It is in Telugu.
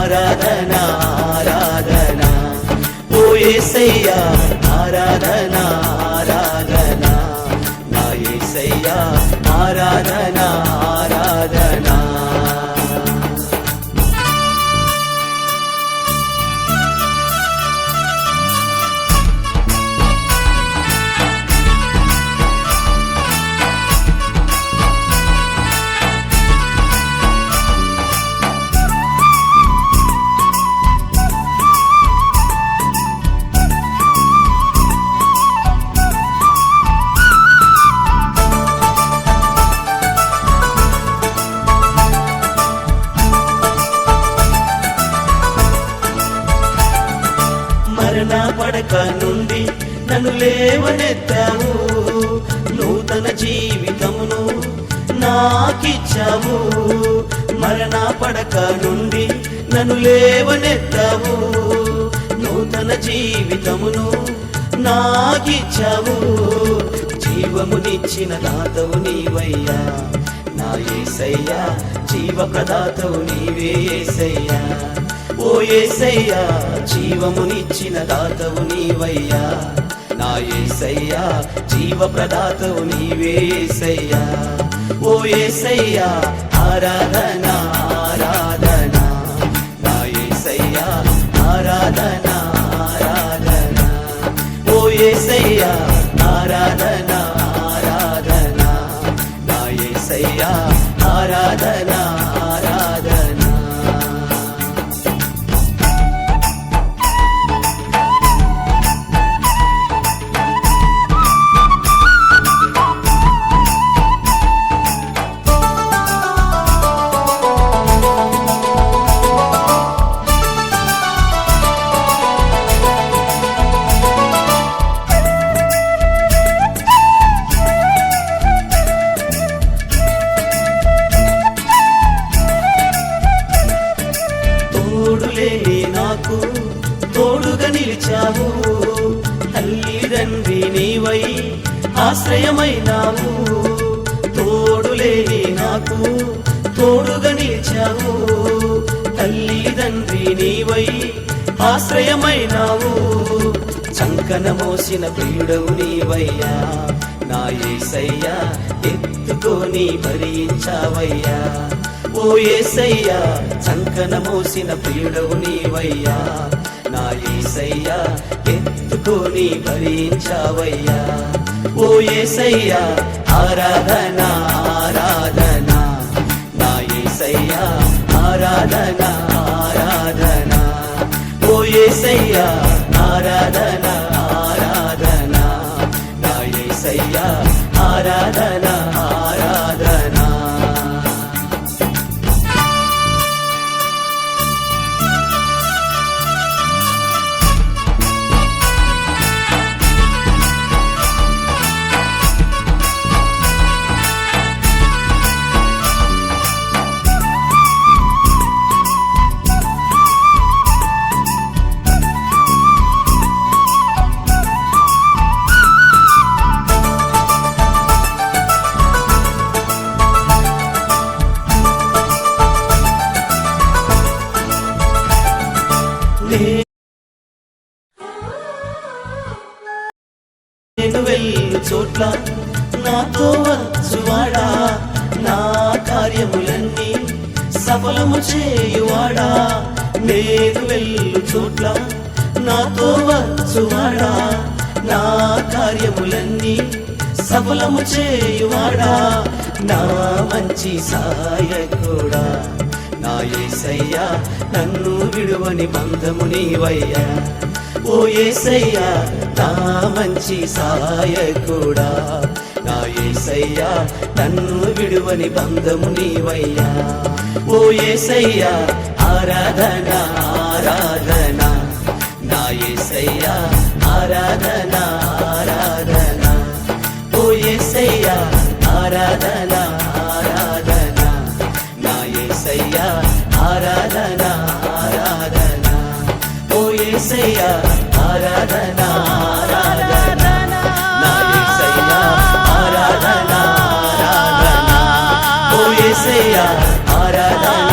ఆరాధన ఆరాధన. ఓ ఏసయ్యా ఆరాధన ఆరాధన. నా ఏసయ్యా ఆరాధన. పడక నుండి నన్ను లేవనెత్తావు. నూతన జీవితమును నాకిచ్చావు. మరణ పడక నుండి నన్ను లేవనెత్తావు. నూతన జీవితమును నాకిచ్చావు. జీవమునిచ్చిన దాతవు నీవయ్యా. నా ఏసయ్యా జీవ ప్రదాతవు నీవే ఏసయ్యా. ఓయేసయ్యా జీవమునిచ్చిన దాతవు నీవయ్యా. నా ఏసయ్యా జీవ ప్రదాతవు నీవేసయ్యా ఓయేసయ్యా ఆరాధన ఆరాధన. నా ఏసయ్యా ఆరాధన ఆరాధన. ఓయేసయ్యా ఆరాధన ఆరాధన. నా ఏసయ్యా ఆరాధన. ఆశ్రయమైనావు తోడులేని నాకు తోడుగా నిలిచావు. తల్లిదండ్రి నీవై ఆశ్రయమైనావు. చంకన మోసిన ప్రియుడవు నీవయ్యా. నా ఏసయ్యా ఎత్తుకొని భరించావయ్యా. ఓ ఏసయ్యా చంకన మోసిన ప్రియుడవు నీవయ్యా. నా ఏసయ్యా ఎత్తుకొని భరించావయ్యా. ఓ ఆరాధన ఆరాధన. నా ఏసయ్యా ఆరాధన ఆరాధన. ఓ చోట్ల నాతో వచ్చువాడా నా కార్యములన్నీ సఫలము చేయువాడా. నేను వెళ్ళు చోట్ల నాతో వచ్చువాడా నా కార్యములన్నీ సఫలము చేయువాడా. నా మంచి సాయకుడా నా ఏసయ్యా నన్ను విడువని బంధము నీవయ్యా. ఓ ఏసయ్యా నా మంచి సాయకుడా. నా ఏసయ్యా నన్ను విడువని బంధము నీవయ్యా. ఓ ఏసయ్యా ఆరాధన ఆరాధన. నా ఏసయ్యా ఆరాధన ఆరాధన ఏసయ్యా ఆరాధన ఆరాధన. నా ఏసయ్యా ఆరాధన ఆరాధన ఓ ఆరాధన.